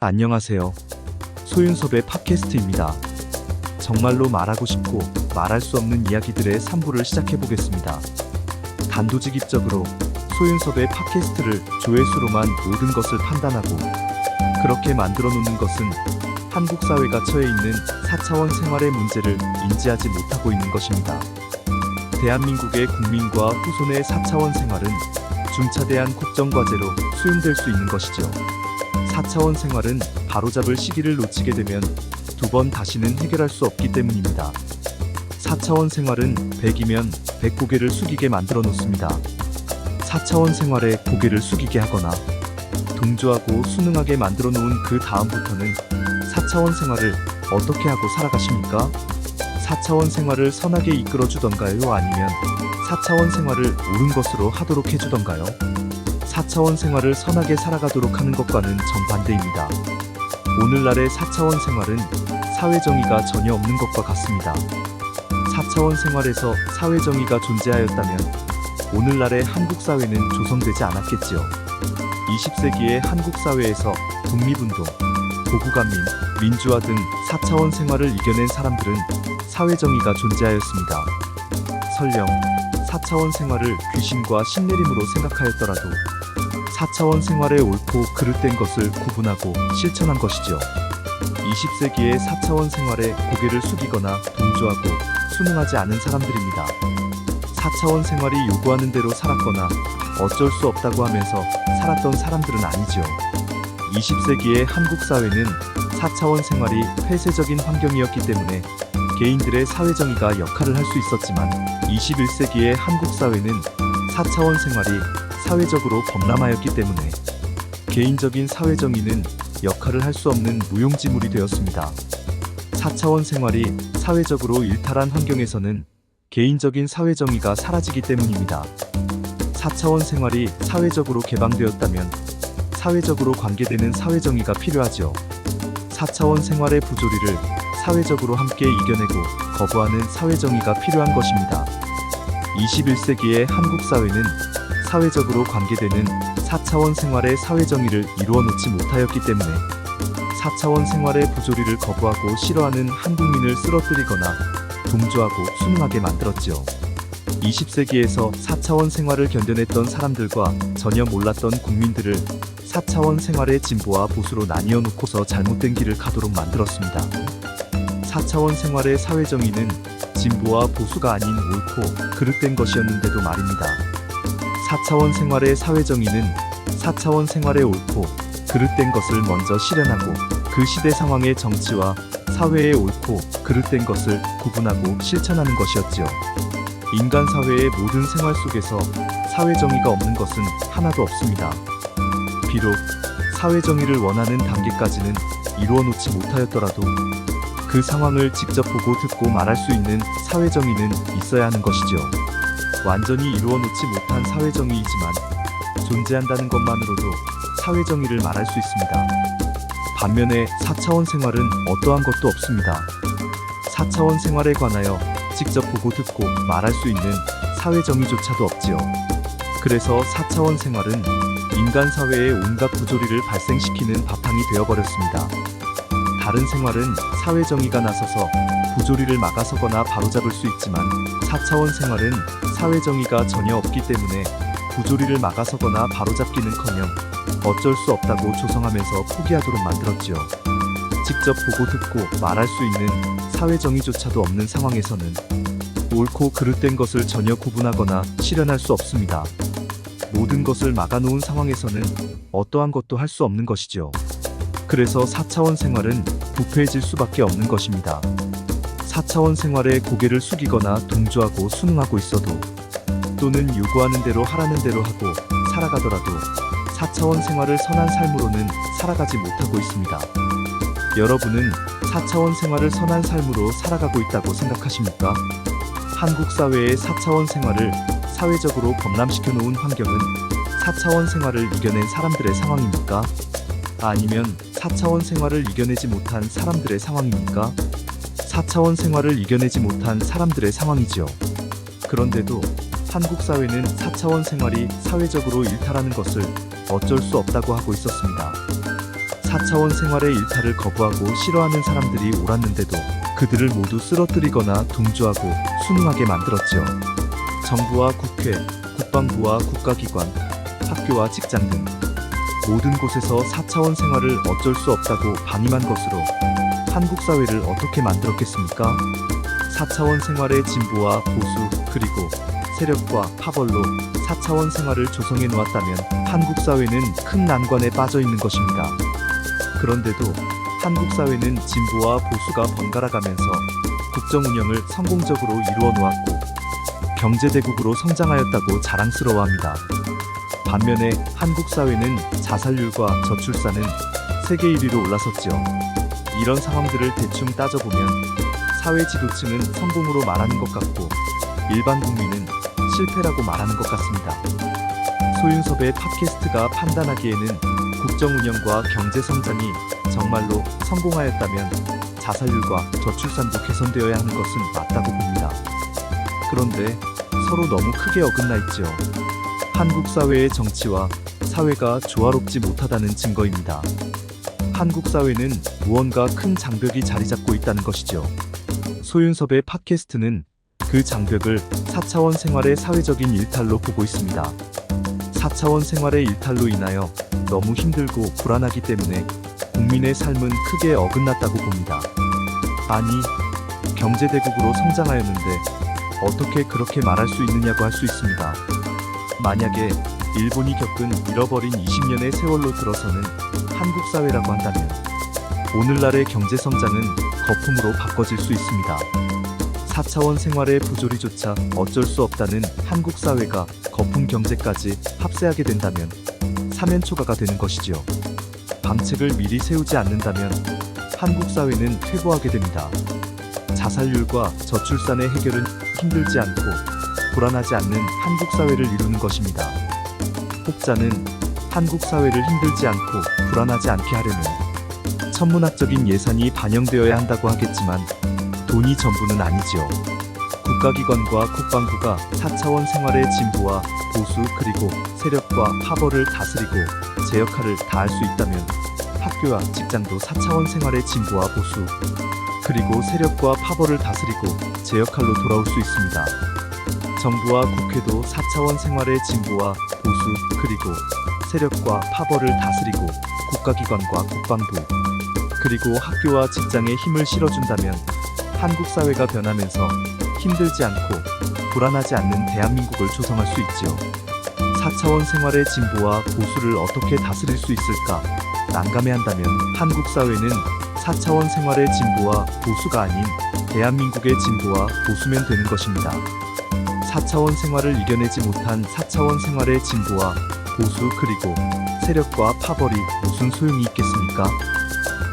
안녕하세요. 소윤섭의 팟캐스트입니다. 정말로 말하고 싶고 말할 수 없는 이야기들의 3부를 시작해 보겠습니다. 단도직입적으로 소윤섭의 팟캐스트를 조회수로만 모든 것을 판단하고 그렇게 만들어 놓는 것은 한국 사회가 처해 있는 4차원 생활의 문제를 인지하지 못하고 있는 것입니다. 대한민국의 국민과 후손의 4차원 생활은 중차대한 국정과제로 수용될 수 있는 것이죠. 4차원 생활은 바로잡을 시기를 놓치게 되면 두 번 다시는 해결할 수 없기 때문입니다. 4차원 생활은 100이면 100 고개를 숙이게 만들어 놓습니다. 4차원 생활에 고개를 숙이게 하거나 동조하고 순응하게 만들어 놓은 그 다음부터는 4차원 생활을 어떻게 하고 살아가십니까? 4차원 생활을 선하게 이끌어 주던가요? 아니면 4차원 생활을 옳은 것으로 하도록 해주던가요? 4차원 생활을 선하게 살아가도록 하는 것과는 정반대입니다. 오늘날의 4차원 생활은 사회정의가 전혀 없는 것과 같습니다. 4차원 생활에서 사회정의가 존재하였다면 오늘날의 한국 사회는 조성되지 않았겠지요. 20세기의 한국 사회에서 독립운동, 고구간민, 민주화 등 4차원 생활을 이겨낸 사람들은 사회정의가 존재하였습니다. 설령 4차원 생활을 귀신과 신내림으로 생각하였더라도 4차원 생활의 옳고 그릇된 것을 구분하고 실천한 것이죠. 20세기의 4차원 생활에 고개를 숙이거나 동조하고 순응하지 않은 사람들입니다. 4차원 생활이 요구하는 대로 살았거나 어쩔 수 없다고 하면서 살았던 사람들은 아니죠. 20세기의 한국 사회는 4차원 생활이 폐쇄적인 환경이었기 때문에 개인들의 사회정의가 역할을 할 수 있었지만 21세기의 한국 사회는 4차원 생활이 사회적으로 범람하였기 때문에 개인적인 사회정의는 역할을 할 수 없는 무용지물이 되었습니다. 4차원 생활이 사회적으로 일탈한 환경에서는 개인적인 사회정의가 사라지기 때문입니다. 4차원 생활이 사회적으로 개방되었다면 사회적으로 관계되는 사회정의가 필요하죠. 4차원 생활의 부조리를 사회적으로 함께 이겨내고 거부하는 사회정의가 필요한 것입니다. 21세기의 한국 사회는 사회적으로 관계되는 4차원 생활의 사회정의를 이루어 놓지 못하였기 때문에 4차원 생활의 부조리를 거부하고 싫어하는 한국민을 쓰러뜨리거나 동조하고 순응하게 만들었지요. 20세기에서 4차원 생활을 견뎌냈던 사람들과 전혀 몰랐던 국민들을 4차원 생활의 진보와 보수로 나뉘어 놓고서 잘못된 길을 가도록 만들었습니다. 4차원 생활의 사회정의는 진보와 보수가 아닌 옳고 그릇된 것이었는데도 말입니다. 4차원 생활의 사회정의는 4차원 생활의 옳고 그릇된 것을 먼저 실현하고 그 시대 상황의 정치와 사회의 옳고 그릇된 것을 구분하고 실천하는 것이었지요. 인간 사회의 모든 생활 속에서 사회 정의가 없는 것은 하나도 없습니다. 비록 사회 정의를 원하는 단계까지는 이루어 놓지 못하였더라도 그 상황을 직접 보고 듣고 말할 수 있는 사회 정의는 있어야 하는 것이죠. 완전히 이루어 놓지 못한 사회정의이지만 존재한다는 것만으로도 사회정의를 말할 수 있습니다. 반면에 4차원 생활은 어떠한 것도 없습니다. 4차원 생활에 관하여 직접 보고 듣고 말할 수 있는 사회정의조차도 없지요. 그래서 4차원 생활은 인간 사회의 온갖 부조리를 발생시키는 바탕이 되어버렸습니다. 다른 생활은 사회 정의가 나서서 부조리를 막아서거나 바로잡을 수 있지만 4차원 생활은 사회 정의가 전혀 없기 때문에 부조리를 막아서거나 바로잡기는커녕 어쩔 수 없다고 조성하면서 포기하도록 만들었지요. 직접 보고 듣고 말할 수 있는 사회 정의조차도 없는 상황에서는 옳고 그릇된 것을 전혀 구분하거나 실현할 수 없습니다. 모든 것을 막아놓은 상황에서는 어떠한 것도 할 수 없는 것이죠. 그래서 4차원 생활은 부패해질 수밖에 없는 것입니다. 4차원 생활에 고개를 숙이거나 동조하고 순응하고 있어도 또는 요구하는 대로 하라는 대로 하고 살아가더라도 4차원 생활을 선한 삶으로는 살아가지 못하고 있습니다. 여러분은 4차원 생활을 선한 삶으로 살아가고 있다고 생각하십니까? 한국 사회의 4차원 생활을 사회적으로 범람시켜 놓은 환경은 4차원 생활을 이겨낸 사람들의 상황입니까? 아니면 4차원 생활을 이겨내지 못한 사람들의 상황입니까? 4차원 생활을 이겨내지 못한 사람들의 상황이지요. 그런데도 한국 사회는 4차원 생활이 사회적으로 일탈하는 것을 어쩔 수 없다고 하고 있었습니다. 4차원 생활의 일탈을 거부하고 싫어하는 사람들이 옳았는데도 그들을 모두 쓰러뜨리거나 동조하고 순응하게 만들었죠. 정부와 국회, 국방부와 국가기관, 학교와 직장 등 모든 곳에서 4차원 생활을 어쩔 수 없다고 반임한 것으로 한국 사회를 어떻게 만들었겠습니까? 4차원 생활의 진보와 보수 그리고 세력과 파벌로 4차원 생활을 조성해 놓았다면 한국 사회는 큰 난관에 빠져 있는 것입니다. 그런데도 한국 사회는 진보와 보수가 번갈아 가면서 국정 운영을 성공적으로 이루어 놓았고 경제 대국으로 성장하였다고 자랑스러워합니다. 반면에 한국 사회는 자살률과 저출산은 세계 1위로 올라섰죠. 이런 상황들을 대충 따져보면 사회 지도층은 성공으로 말하는 것 같고 일반 국민은 실패라고 말하는 것 같습니다. 소윤섭의 팟캐스트가 판단하기에는 국정 운영과 경제 성장이 정말로 성공하였다면 자살률과 저출산도 개선되어야 하는 것은 맞다고 봅니다. 그런데 서로 너무 크게 어긋나 있죠. 한국 사회의 정치와 사회가 조화롭지 못하다는 증거입니다. 한국 사회는 무언가 큰 장벽이 자리 잡고 있다는 것이죠. 소윤섭의 팟캐스트는 그 장벽을 4차원 생활의 사회적인 일탈로 보고 있습니다. 4차원 생활의 일탈로 인하여 너무 힘들고 불안하기 때문에 국민의 삶은 크게 어긋났다고 봅니다. 아니, 경제대국으로 성장하였는데 어떻게 그렇게 말할 수 있느냐고 할 수 있습니다. 만약에 일본이 겪은 잃어버린 20년의 세월로 들어서는 한국 사회라고 한다면 오늘날의 경제 성장은 거품으로 바꿔질 수 있습니다. 4차원 생활의 부조리조차 어쩔 수 없다는 한국 사회가 거품 경제까지 합세하게 된다면 사면초가가 되는 것이지요. 방책을 미리 세우지 않는다면 한국 사회는 퇴보하게 됩니다. 자살률과 저출산의 해결은 힘들지 않고 불안하지 않는 한국 사회를 이루는 것입니다. 혹자는 한국 사회를 힘들지 않고 불안하지 않게 하려면 천문학적인 예산이 반영되어야 한다고 하겠지만 돈이 전부는 아니지요. 국가기관과 국방부가 4차원 생활의 진보와 보수 그리고 세력과 파벌을 다스리고 제 역할을 다할 수 있다면 학교와 직장도 4차원 생활의 진보와 보수 그리고 세력과 파벌을 다스리고 제 역할로 돌아올 수 있습니다. 정부와 국회도 4차원 생활의 진보와 보수 그리고 세력과 파벌을 다스리고 국가기관과 국방부 그리고 학교와 직장에 힘을 실어준다면 한국 사회가 변하면서 힘들지 않고 불안하지 않는 대한민국을 조성할 수 있지요. 4차원 생활의 진보와 보수를 어떻게 다스릴 수 있을까 난감해한다면 한국 사회는 4차원 생활의 진보와 보수가 아닌 대한민국의 진보와 보수면 되는 것입니다. 4차원 생활을 이겨내지 못한 4차원 생활의 진보와 보수 그리고 세력과 파벌이 무슨 소용이 있겠습니까?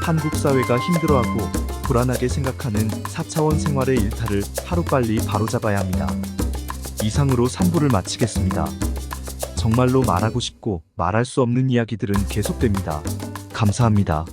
한국 사회가 힘들어하고 불안하게 생각하는 4차원 생활의 일탈을 하루빨리 바로잡아야 합니다. 이상으로 3부를 마치겠습니다. 정말로 말하고 싶고 말할 수 없는 이야기들은 계속됩니다. 감사합니다.